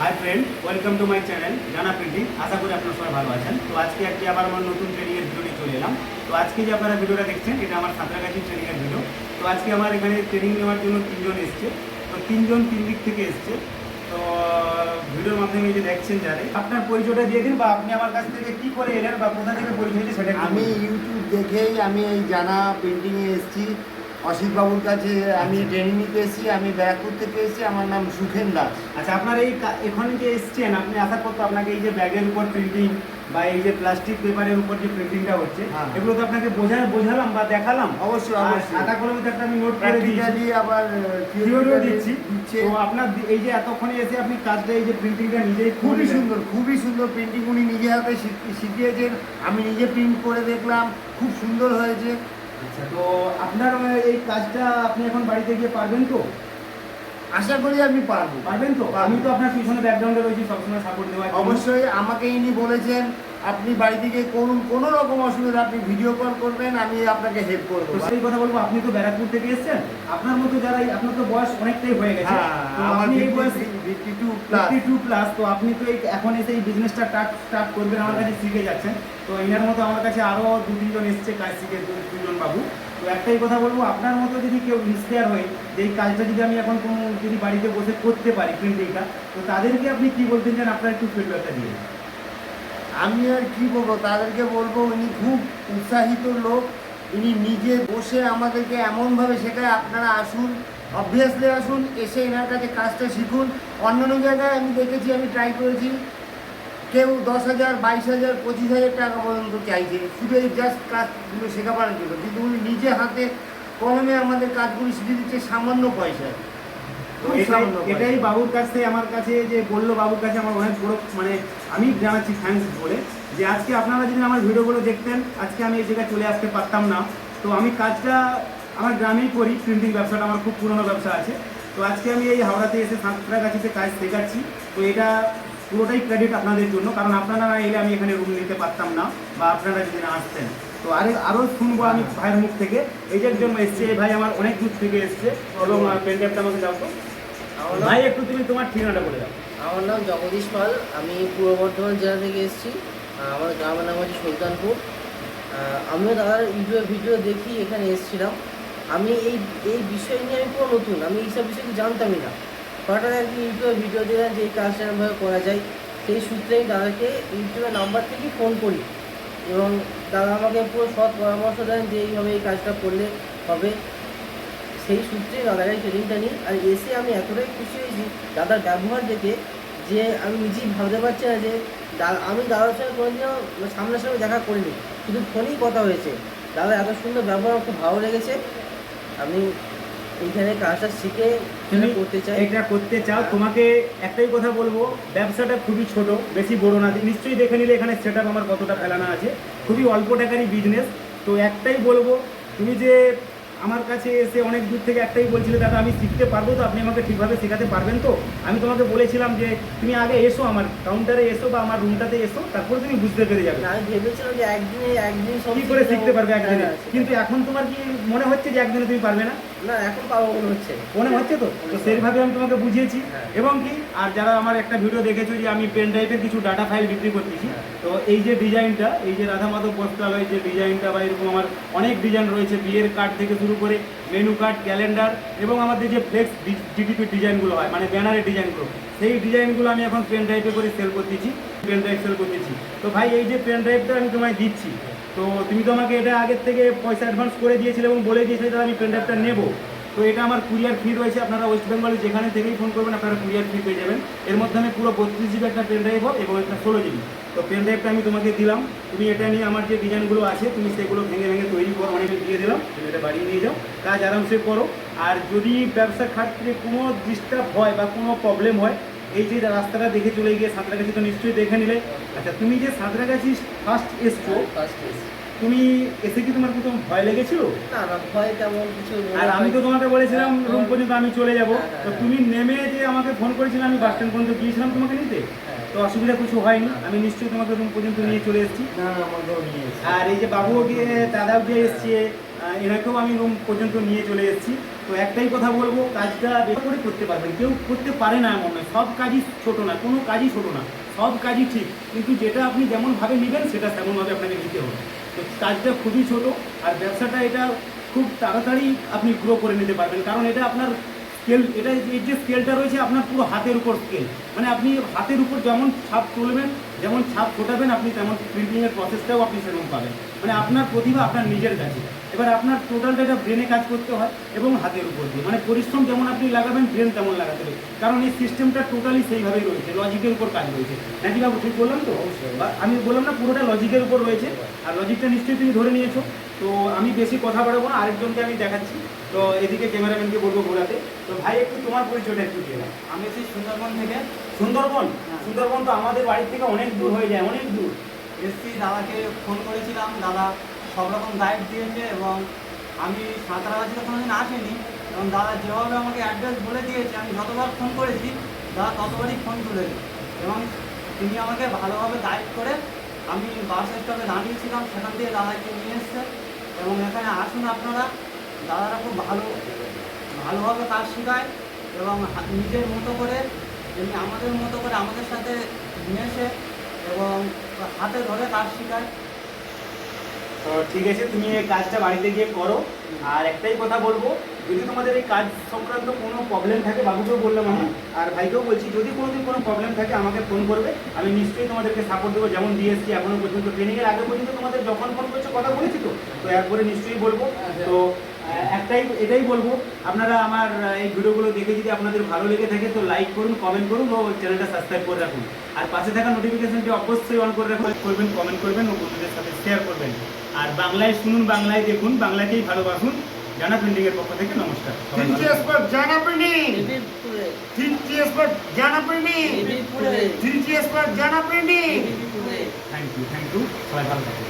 Hi friend welcome to my channel Jana printing আশা করি আপনারা সবাই ভালো আছেন। তো আজকে একটি আবার আমার নতুন ট্রেনিংয়ের ভিডিও নিয়ে চলে এলাম। তো আজকে যে আপনারা ভিডিওটা দেখছেন এটা আমার সাঁতরাগাছি ট্রেনিংয়ের ভিডিও তো আজকে আমার এখানে ট্রেনিং নেওয়ার জন্য তিনজন এসছে। তো তিনজন তিন দিক থেকে এসছে। তো ভিডিওর মাধ্যমে যে দেখছেন যারে আপনার পরিচয়টা দিয়ে দিন বা আপনি আমার কাছ থেকে কি করে এলেন বা কোথা থেকে পরিচয় সেটা আমি ইউটিউব দেখেই আমি এই জানা পেন্টিংয়ে এসেছি। অসিত বাবুর কাছে আমি ট্রেনিং নিতে এসেছি আমি ব্যারাকপুর থেকে এসেছি আমার নাম সুখেন দাস। আচ্ছা আপনার এই এখানে যে এসছেন আপনি আশা করতো আপনাকে এই যে ব্যাগের উপর প্রিন্টিং বা এই যে প্লাস্টিক পেপারের উপর যে প্রিন্টিংটা হচ্ছে হ্যাঁ। এগুলো তো আপনাকে বোঝা বোঝালাম বা দেখালাম। অবশ্যই, অবশ্যই। খাতা কলমে একটা আমি নোট করে প্র্যাকটিক্যালি আবার থিওরিও দিচ্ছি। তো আপনার এই যে এতক্ষণে এসে আপনি কাজটা এই যে প্রিন্টিংটা নিজেই খুবই সুন্দর খুবই সুন্দর প্রিন্টিং উনি নিজে হাতে শিখ- শিখিয়েছেন। আমি নিজে প্রিন্ট করে দেখলাম খুব সুন্দর হয়েছে। আচ্ছা তো আপনার এই কাজটা আপনি এখন বাড়িতে গিয়ে পারবেন তো? আশা করি আমি পারব। পারবেন তো? আমি তো আপনার পিছনে ব্যাকগ্রাউন্ডে রয়েছি সবসময় সাপোর্ট দেওয়া। অবশ্যই আমাকে ইনি বলেছেন আপনি বাড়ি থেকে কোনো কোনো রকম অসুবিধা আপনি ভিডিও কল করবেন আমি আপনাকে হেল্প করব। তো সেই কথা বলব আপনি তো ব্যারাকপুর থেকে এসেছেন আপনার মতো যারা আপনার তো বয়স অনেকটাই হয়ে গেছে। হ্যাঁ আপনি এই বয়স প্লাস তো আপনি তো এখন এসে এই বিজনেসটা স্টার্ট করবেন আমার কাছে শিখে যাচ্ছেন। তো এনার মতো আমার কাছে আরও দু তিনজন এসছে কাজ শিখে দু তিনজন বাবু। তো একটাই কথা বলব আপনার মতো যদি কেউ ইন্সপায়ার হয় যে এই কাজটা যদি আমি এখন কোনো যদি বাড়িতে বসে করতে পারি প্রিন্টিংটা তো তাদেরকে আপনি কি বলতেন চান আপনার একটু ফিডব্যাকটা দিয়ে। আমি আর কি বলব, তাদেরকে বলব, উনি খুব উৎসাহিত লোক। ইনি নিজে বসে আমাদেরকে এমনভাবে শেখায়, আপনারা আসুন অবভিয়াসলি আসুন, এসে এনার কাছে কাজটা শিখুন। অন্যান্য জায়গায় আমি দেখেছি, আমি ট্রাই করেছি, কেউ দশ হাজার, বাইশ হাজার, পঁচিশ হাজার টাকা পর্যন্ত চাইছে, শুধু এই জাস্ট কাজগুলো শেখাবার জন্য। কিন্তু উনি নিজে হাতে কলমে আমাদের কাজগুলো শিখে দিচ্ছে সামান্য পয়সায়। এটাই বাবুর কাছ থেকে আমার কাছে যে বলল বাবুর কাছে আমার অনেক বড় মানে আমি জানাচ্ছি থ্যাঙ্কস বলে, যে আজকে আপনারা যদি আমার ভিডিওগুলো দেখতেন, আজকে আমি এই জায়গায় চলে আসতে পারতাম না। তো আমি কাজটা আমার গ্রামেই করি প্রিন্টিং ব্যবসাটা আমার খুব পুরনো ব্যবসা আছে। তো আজকে আমি এই হাওড়াতে এসে সাঁতরাগাছিতে কাজ শেখাচ্ছি। তো এটা পুরোটাই ক্রেডিট আপনাদের জন্য, কারণ আপনারা না এলে আমি এখানে রুম নিতে পারতাম না, বা আপনারা যদি না আসতেন। তো আরে আরও শুনব আমি ভাইয়ের মুখ থেকে। এই যে একজন এসছে ভাই আমার অনেক দূর থেকে এসছে। এবং পেনড্রাইভটা আমাকে তো। ভাই একটু তুমি তোমার ঠিকানাটা বলে দাও। আমার নাম জগদীশ পাল। আমি পূর্ব বর্ধমান জেলা থেকে এসেছি। আমার গ্রামের নাম হচ্ছে সুলতানপুর। আমিও দাদার ইউটিউবে ভিডিও দেখি এখানে এসেছিলাম। আমি এই এই বিষয় নিয়ে আমি পুরো নতুন। আমি এইসব বিষয় কিছু জানতামই না। হঠাৎ একদিন ইউটিউবে ভিডিও দিলাম যে এই কাজটা এরকমভাবে করা যায়। সেই সূত্রে আমি দাদাকে ইউটিউবের নাম্বার থেকে ফোন করি এবং দাদা আমাকে পুরো সৎ পরামর্শ দেন যে এইভাবে এই কাজটা করলে হবে। সেই সূত্রে দাদার এই ট্রেনিংটা নিই আর এসে আমি এতটাই খুশি হয়েছি দাদার ব্যবহার দেখে যে আমি নিজেই ভাবতে পারছি না যে আমি দাদার সঙ্গে কোনোদিনও সামনাসামনি দেখা করিনি শুধু ফোনেই কথা হয়েছে। দাদা এত সুন্দর ব্যবহার খুব ভালো লেগেছে। আমি এইখানে কাজটা শিখে তুমি করতে চাই। এটা করতে চাও তোমাকে একটাই কথা বলব ব্যবসাটা খুবই ছোট বেশি বড় না নিশ্চয়ই দেখে নিলে এখানে সেট আমার কতটা ফেলানো আছে। খুবই অল্প টাকারই বিজনেস তো একটাই বলব তুমি যে আমার কাছে এসে অনেক দূর থেকে একটাই বলছিলে দাদা আমি শিখতে পারব তো আপনি আমাকে ঠিকভাবে শেখাতে পারবেন তো? আমি তোমাকে বলেছিলাম যে তুমি আগে এসো আমার কাউন্টারে এসো বা আমার রুমটাতে এসো তারপর তুমি বুঝতে পেরে যাবে। আমি ভেবেছিলাম যে একদিনে একদিন সব কি করে শিখতে পারবে একদিনে? হ্যাঁ, কিন্তু এখন তোমার কি মনে হচ্ছে যে একদিনে তুমি পারবে না? না এখন পাবো মনে হচ্ছে। মনে হচ্ছে তো? তো সেইভাবে আমি তোমাকে বুঝিয়েছি। হ্যাঁ। এবং কি আর যারা আমার একটা ভিডিও দেখেছ যে আমি পেন ড্রাইভের কিছু ডাটা ফাইল বিক্রি করতেছি হ্যাঁ। তো এই যে ডিজাইনটা এই যে রাধা মাধব বস্ত্রালয় যে ডিজাইনটা বা এরকম আমার অনেক ডিজাইন রয়েছে বিয়ের কার্ড থেকে শুরু করে মেনু কার্ড ক্যালেন্ডার এবং আমাদের যে ফ্লেক্স জিডিপির ডিজাইনগুলো হয় মানে ব্যানারের ডিজাইনগুলো সেই ডিজাইনগুলো আমি এখন পেন ড্রাইভে করে সেল করতেছি পেন ড্রাইভ সেল করতেছি। তো ভাই, এই যে পেন ড্রাইভটা আমি তোমায় দিচ্ছি, তো তুমি তো আমাকে এটা আগের থেকে পয়সা অ্যাডভান্স করে দিয়েছিলে এবং বলে দিয়েছিলে তাহলে আমি পেন ড্রাইভটা নেব। তো এটা আমার কুরিয়ার ফি রয়েছে, আপনারা ওয়েস্ট বেঙ্গলে যেখানে থেকেই ফোন করবেন, আপনারা কুরিয়ার ফি পেয়ে যাবেন। এর মধ্যে আমি পুরো বত্রিশ জিবি একটা পেন ড্রাইভ এবং একটা ষোলো জিবি তো পেন ড্রাইভটা আমি তোমাকে দিলাম, তুমি এটা নিয়ে আমার যে ডিজাইনগুলো আছে, তুমি সেগুলো ভেঙে ভেঙে তৈরি করো, অনেকে দিয়ে দিলাম, তুমি এটা বাড়িয়ে নিয়ে যাও, কাজ আরামসে করো। আর যদি ব্যবসা ক্ষেত্রে কোনো ডিস্টার্ব হয় বা কোনো প্রবলেম হয়, এই যে রাস্তাটা দেখে চলে গিয়ে সাঁতরাগাছি তো নিশ্চয়ই দেখে নিলে। আচ্ছা তুমি যে সাঁতরাগাছি ফার্স্ট এসছো ফার্স্ট তুমি এসে কি তোমার প্রথম ভয় লেগেছিল? না না ভয় তেমন কিছু মনে আর আমি তো তোমাকে বলেছিলাম হ্যাঁ, রুম পর্যন্ত আমি চলে যাব। হ্যাঁ, তো হ্যাঁ। তুমি নেমে যে আমাকে ফোন করেছিলে আমি বাস স্ট্যান্ড পর্যন্ত গিয়েছিলাম তোমাকে নিতে। তো অসুবিধা কিছু হয়নি। আমি নিশ্চয়ই তোমাকে রুম পর্যন্ত নিয়ে চলে এসেছি। আর এই যে বাবুও গিয়ে দাদাও যে এসছে এনাকেও আমি রুম পর্যন্ত নিয়ে চলে এসেছি। তো একটাই কথা বলব কাজটা বেশি করে করতে পারবেন। কেউ করতে পারে না এমন নয়। সব কাজই ছোট না কোনো কাজই ছোট না। সব কাজই ঠিক। কিন্তু যেটা আপনি যেমনভাবে নেবেন সেটা তেমনভাবে আপনাকে নিতে হবে। কাজটা খুবই ছোট আর ব্যবসাটা এটা খুব তাড়াতাড়ি আপনি গ্রো করে নিতে পারবেন। কারণ এটা আপনার স্কেল এটা এর যে স্কেলটা রয়েছে, আপনার পুরো হাতের উপর স্কেল মানে আপনি হাতের উপর যেমন ছাপ তুলবেন যেমন ছাপ ফোটাবেন আপনি তেমন প্রিন্টিংয়ের প্রসেসটাও আপনি সেরকম পাবেন। মানে আপনার প্রতিভা আপনার নিজের কাছে। এবার আপনার টোটালটা এটা ব্রেনে কাজ করতে হয় এবং হাতের উপর দিয়ে। মানে পরিশ্রম যেমন আপনি লাগাবেন ব্রেন তেমন লাগাতে হবে। কারণ এই সিস্টেমটা টোটালি সেইভাবেই রয়েছে লজিকের উপর কাজ রয়েছে। নাকি বাবু ঠিক বললাম তো? আমি বললাম না পুরোটা লজিকের উপর রয়েছে। আর লজিকটা নিশ্চয়ই তুমি ধরে নিয়েছো। তো আমি বেশি কথা বাড়াবো না আরেকজনকে আমি দেখাচ্ছি। তো এদিকে ক্যামেরাম্যানকে বলব ঘোরাতে। তো ভাই একটু তোমার পরিচয়টা একটু দিয়ে আমি সেই সুন্দরবন থেকে সুন্দরবন? হ্যাঁ। সুন্দরবন তো আমাদের বাড়ি থেকে অনেক দূর হয়ে যায় অনেক দূর। এসেছি দাদাকে ফোন করেছিলাম দাদা সব রকম গাইড দিয়েছে এবং আমি সাঁতারাগাছিতে কোনোদিন আসিনি এবং দাদা যেভাবে আমাকে অ্যাড্রেস বলে দিয়েছে আমি যতবার ফোন করেছি দাদা ততবারই ফোন তুলেছে এবং তিনি আমাকে ভালোভাবে গাইড করে আমি বাস স্টপে দাঁড়িয়েছিলাম সেখান থেকে দাদাকে নিয়ে এসছে। এবং এখানে আসুন আপনারা দাদারা খুব ভালো ভালোভাবে কাজ শেখায় এবং নিজের মতো করে এমনি আমাদের মতো করে আমাদের সাথে মিশেছে এবং হাতে ধরে কাজ শেখায়। তো ঠিক আছে তুমি এই কাজটা বাড়িতে গিয়ে করো। আর একটাই কথা বলব যদি তোমাদের এই কাজ সংক্রান্ত কোনো প্রবলেম থাকে বাবুকেও বললাম আমি আর ভাইকেও বলছি যদি কোনোদিন কোনো প্রবলেম থাকে আমাকে ফোন করবে আমি নিশ্চয়ই তোমাদেরকে সাপোর্ট দেবো। যেমন দিয়ে এসছি এখনও পর্যন্ত ট্রেনিংয়ের আগে পর্যন্ত তোমাদের যখন ফোন করছ কথা বলেছি তো তো এরপরে নিশ্চয়ই বলব। তো আহ, একটাই এটাই বলব। আপনারা আমার এই ভিডিওগুলো দেখে যদি আপনাদের ভালো লেগে থাকে তো লাইক করুন কমেন্ট করুন ও চ্যানেলটা সাবস্ক্রাইব করে রাখুন। আর পাশে থাকা নোটিফিকেশনটি অবশ্যই অন করে রাখুন করবেন কমেন্ট করবেন ও বন্ধুদের সাথে শেয়ার করবেন। আর বাংলায় শুনুন বাংলায় দেখুন বাংলাকেই ভালোবাসুন। জানা প্রিন্টিংয়ের পক্ষ থেকে নমস্কার। জানা জানা জানা থ্যাংক ইউ থ্যাংক ইউ সবাই ভালো থাকুন।